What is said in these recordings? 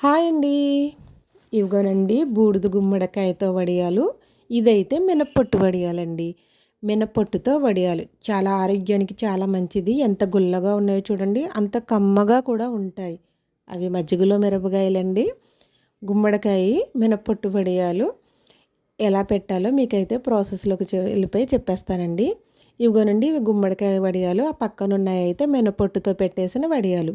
Hi అండి. ఇవిగోనండి బూడిద గుమ్మడికాయతో వడియాలు. ఇదైతే మినప్పొట్టు వడియాలండి. మినప్పొట్టుతో వడియాలు. చాలా ఆరోగ్యానికి చాలా మంచిది. ఎంత గుల్లగా ఉన్నాయో చూడండి అంత కమ్మగా కూడా ఉంటాయి. అవి మజ్జిగలో మిరపకాయలండి. గుమ్మడికాయ మినప్పొట్టు వడియాలు ఎలా పెట్టాలో మీకైతే ప్రాసెస్లోకి వెళ్ళిపోయి చెప్పేస్తానండి. ఇవిగోనండి ఇవి గుమ్మడికాయ వడియాలు. ఆ పక్కన ఉన్నాయి అయితే మినపొట్టుతో పెట్టేసిన వడియాలు.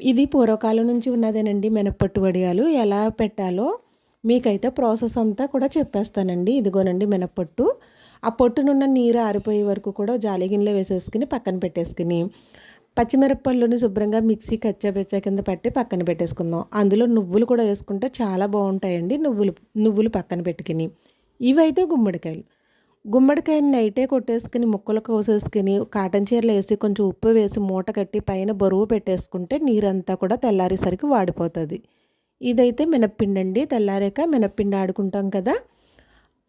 ఇది పూర్వకాలం నుంచి ఉన్నదేనండి మినప్పట్టు వడియాలు. ఎలా పెట్టాలో మీకైతే ప్రాసెస్ అంతా కూడా చెప్పేస్తానండి. ఇదిగోనండి మినప్పట్టు. ఆ పొట్టునున్న నీరు ఆరిపోయే వరకు కూడా జాలి గిన్నెలో వేసేసుకుని పక్కన పెట్టేసుకుని పచ్చిమిరపళ్ళుని శుభ్రంగా మిక్సీ కచ్చాపెచ్చా కింద పట్టి పక్కన పెట్టేసుకుందాం. అందులో నువ్వులు కూడా వేసుకుంటే చాలా బాగుంటాయండి. నువ్వులు నువ్వులు పక్కన పెట్టుకుని. ఇవైతే గుమ్మడికాయలు. గుమ్మడికాయని నైటే కొట్టేసుకుని ముక్కలు కోసేసుకుని కాటన్ చీరలు వేసి కొంచెం ఉప్పు వేసి మూట కట్టి పైన బరువు పెట్టేసుకుంటే నీరంతా కూడా తెల్లారేసరికి వాడిపోతుంది. ఇదైతే మినప్పిండి అండి తెల్లారాక మినప్పిండి ఆడుకుంటాం కదా.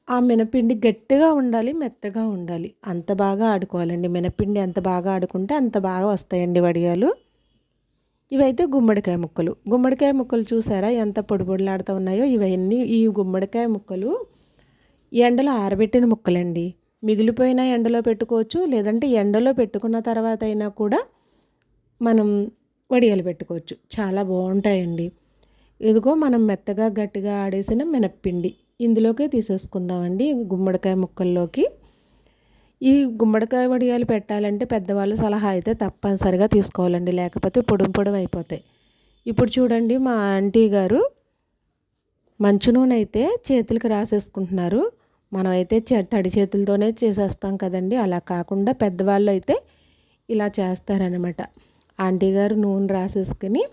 ఆ మినపిండి గట్టిగా ఉండాలి మెత్తగా ఉండాలి. అంత బాగా ఆడుకోవాలండి. మినపిండి ఎంత బాగా ఆడుకుంటే అంత బాగా వస్తాయండి వడియాలు. ఇవైతే గుమ్మడికాయ ముక్కలు. గుమ్మడికాయ ముక్కలు చూసారా? ఎంత పొడిపొడిలాడుతూ ఉన్నాయో ఇవన్నీ ఈ గుమ్మడికాయ ముక్కలు. ఎండలో ఆరబెట్టిన ముక్కలండి. మిగిలిపోయిన ఎండలో పెట్టుకోవచ్చు లేదంటే ఎండలో పెట్టుకున్న తర్వాత అయినా కూడా మనం వడియాలు పెట్టుకోవచ్చు. చాలా బాగుంటాయండి. ఇదిగో మనం మెత్తగా గట్టిగా ఆడేసిన మినప్పిండి ఇందులోకి తీసేసుకుందామండి గుమ్మడికాయ ముక్కల్లోకి. ఈ గుమ్మడికాయ వడియాలు పెట్టాలంటే పెద్దవాళ్ళ సలహా అయితే తప్పనిసరిగా తీసుకోవాలండి లేకపోతే పొడుం పొడం అయిపోతాయి. ఇప్పుడు చూడండి మా ఆంటీ గారు మంచు నూనె అయితే చేతులకి రాసేసుకుంటున్నారు. మనమైతే తడి చేతులతోనే చేసేస్తాం కదండి. అలా కాకుండా పెద్దవాళ్ళు అయితే ఇలా చేస్తారనమాట ఆంటీ గారు నూనె రాసేసుకుని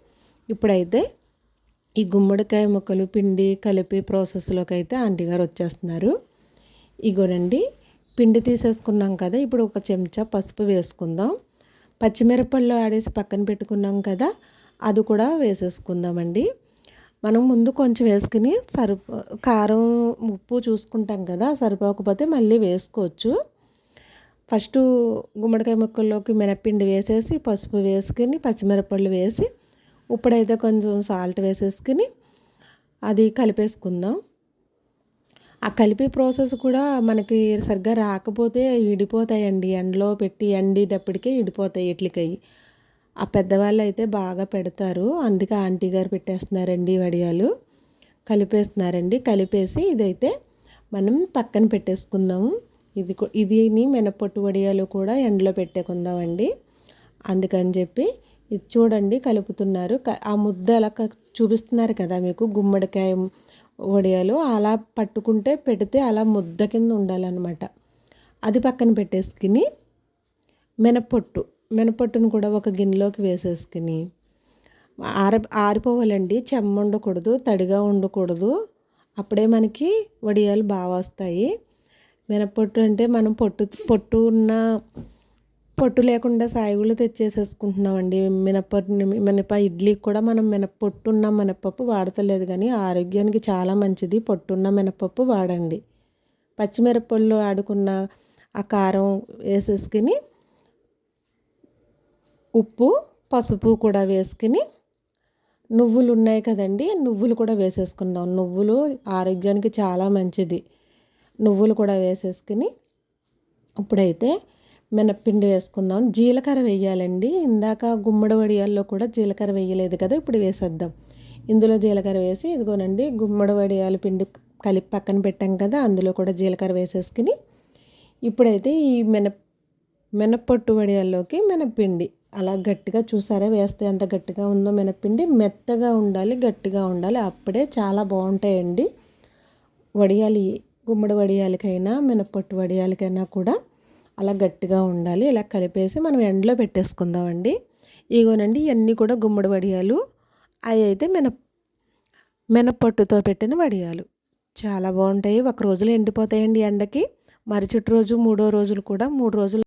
ఇప్పుడైతే ఈ గుమ్మడికాయ ముక్కలు పిండి కలిపి ప్రాసెస్లోకి అయితే ఆంటీ గారు వచ్చేస్తున్నారు. ఇగోనండి పిండి తీసేసుకున్నాం కదా ఇప్పుడు ఒక చెంచా పసుపు వేసుకుందాం. పచ్చిమిరపళ్ళు ఆడేసి పక్కన పెట్టుకున్నాం కదా అది కూడా వేసేసుకుందామండి. మనం ముందు కొంచెం వేసుకుని సరిపో కారం ఉప్పు చూసుకుంటాం కదా సరిపోకపోతే మళ్ళీ వేసుకోవచ్చు. ఫస్ట్ గుమ్మడికాయ ముక్కల్లోకి మినప్పిండి వేసేసి పసుపు వేసుకుని పచ్చిమిరపళ్ళు వేసి ఇప్పుడైతే కొంచెం సాల్ట్ వేసేసుకుని అది కలిపేసుకుందాం. ఆ కలిపే ప్రాసెస్ కూడా మనకి సరిగ్గా రాకపోతే ఇడిపోతాయండి. ఎండలో పెట్టి ఎండేటప్పటికే ఇడిపోతాయి ఇడ్లికయ్యి. ఆ పెద్దవాళ్ళు అయితే బాగా పెడతారు. అందుకే ఆంటీ గారు పెట్టేస్తున్నారండి వడియాలు. కలిపేస్తున్నారండి. కలిపేసి ఇదైతే మనం పక్కన పెట్టేసుకుందాము. ఇది ఇదిని మినపొట్టు వడియాలు కూడా ఎండలో పెట్టేకుందామండి. అందుకని చెప్పి ఇది చూడండి కలుపుతున్నారు. ఆ ముద్ద అలా చూపిస్తున్నారు కదా మీకు గుమ్మడికాయ వడియాలు. అలా పట్టుకుంటే పెడితే అలా ముద్ద కింద ఉండాలన్నమాట. అది పక్కన పెట్టేసుకుని మినపొట్టు మినపట్టును కూడా ఒక గిన్నెలోకి వేసేసుకుని ఆర ఆరిపోవాలండి. చెమ్మ ఉండకూడదు తడిగా ఉండకూడదు. అప్పుడే మనకి వడియాలు బాగా వస్తాయి. మినపొట్టు అంటే మనం పొట్టు పొట్టు ఉన్న పొట్టు లేకుండా సాయిగుళ్ళు తెచ్చేసేసుకుంటున్నామండి. మినపప్పు మినప ఇడ్లీకి కూడా మనం మినపొట్టు ఉన్న మినపప్పు వాడతలేదు కానీ ఆరోగ్యానికి చాలా మంచిది. పొట్టున్న మినపప్పు వాడండి. పచ్చిమిరపళ్ళు ఆడుకున్న ఆ కారం వేసేసుకుని ఉప్పు పసుపు కూడా వేసుకుని నువ్వులు ఉన్నాయి కదండి నువ్వులు కూడా వేసేసుకుందాం. నువ్వులు ఆరోగ్యానికి చాలా మంచిది. నువ్వులు కూడా వేసేసుకుని ఇప్పుడైతే మినప్పిండి వేసుకుందాం. జీలకర్ర వేయాలండి. ఇందాక గుమ్మడి వడియాల్లో కూడా జీలకర్ర వేయలేదు కదా ఇప్పుడు వేసేద్దాం. ఇందులో జీలకర్ర వేసి ఇదిగోనండి గుమ్మడి వడియాల పిండి కలిపి పక్కన పెట్టాం కదా అందులో కూడా జీలకర్ర వేసేసుకుని ఇప్పుడైతే ఈ మినప్ మినప్పొట్టు వడియాల్లోకి మినప్పిండి అలా గట్టిగా చూసారా? వేస్తే ఎంత గట్టిగా ఉందో మినప్పిండి మెత్తగా ఉండాలి గట్టిగా ఉండాలి. అప్పుడే చాలా బాగుంటాయండి. వడియాలి గుమ్మడి వడియాలకైనా మినపట్టు వడియాలకైనా కూడా అలా గట్టిగా ఉండాలి. ఇలా కలిపేసి మనం ఎండలో పెట్టేసుకుందామండి. ఇగోనండి ఇవన్నీ కూడా గుమ్మడి వడియాలు. అవి అయితే మిన మినప్పట్టుతో పెట్టిన వడియాలు. చాలా బాగుంటాయి. ఒక రోజులో ఎండిపోతాయండి ఎండకి. మరుసటి రోజు మూడో రోజులు కూడా మూడు రోజులు